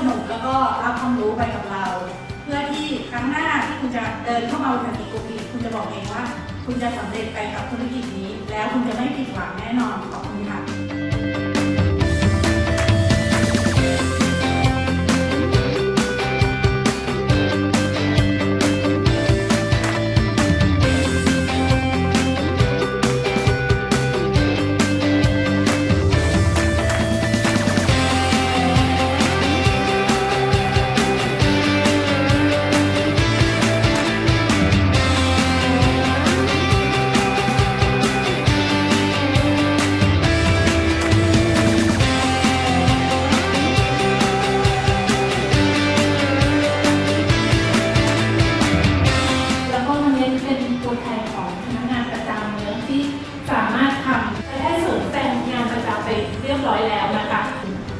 สนุกแล้วก็รับความรู้ไปกับเรา เพื่อที่ครั้งหน้าที่คุณจะเดินเข้ามาในธุรกิจคุณจะบอกเองว่า คุณจะสำเร็จไปกับธุรกิจนี้ แล้วคุณจะไม่ผิดหวังแน่นอนขอบคุณค่ะ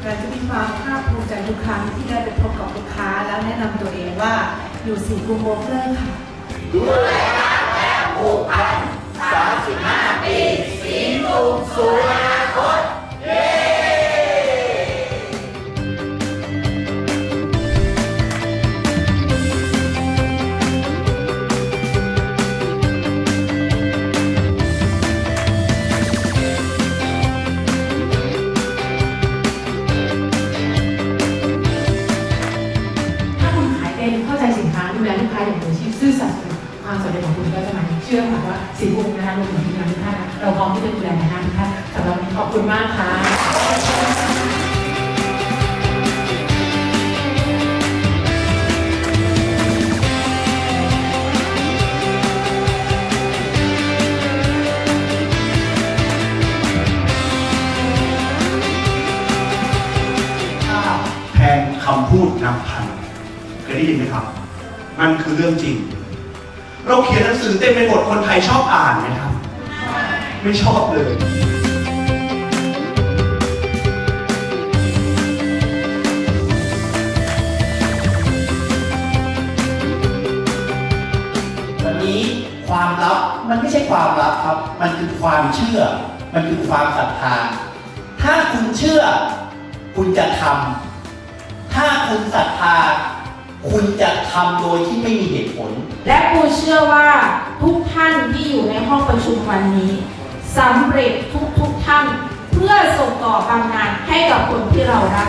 เราจะมีความภาคภูมิใจทุกครั้งที่ได้ไปพบกับลูกค้าแล้วแนะนำตัวเองว่าอยู่สีกรุงโบรกเกอร์ค่ะถ้า ลูกค้าอย่างมืออาชีพซื่อสัตย์ความสำเร็จของคุณก็จะมาเชื่อค่ะว่าสินค้านะคะรวมถึงทีมงานทุกท่านเราพร้อมที่จะดูแลนหน้าทุกท่านสำหรับนี้ขอบคุณมากค่ะถ้าแทนคำพูดนับพันเคยได้ยินไหมครับ มันคือเรื่องจริง เราเขียนหนังสือเต็มไปหมดคนไทยชอบอ่านไหมครับ ไม่ชอบเลยวันนี้ความลับมันไม่ใช่ความลับครับ มันคือความเชื่อ มันคือความศรัทธา ถ้าคุณเชื่อ คุณจะทำ ถ้าคุณศรัทธา คุณจะทำโดยที่ไม่มีเหตุผล และปูเชื่อว่าทุกท่านที่อยู่ในห้องประชุมวันนี้สำเร็จทุกทุกท่าน เพื่อส่งต่อบางงานให้กับคนที่เรารัก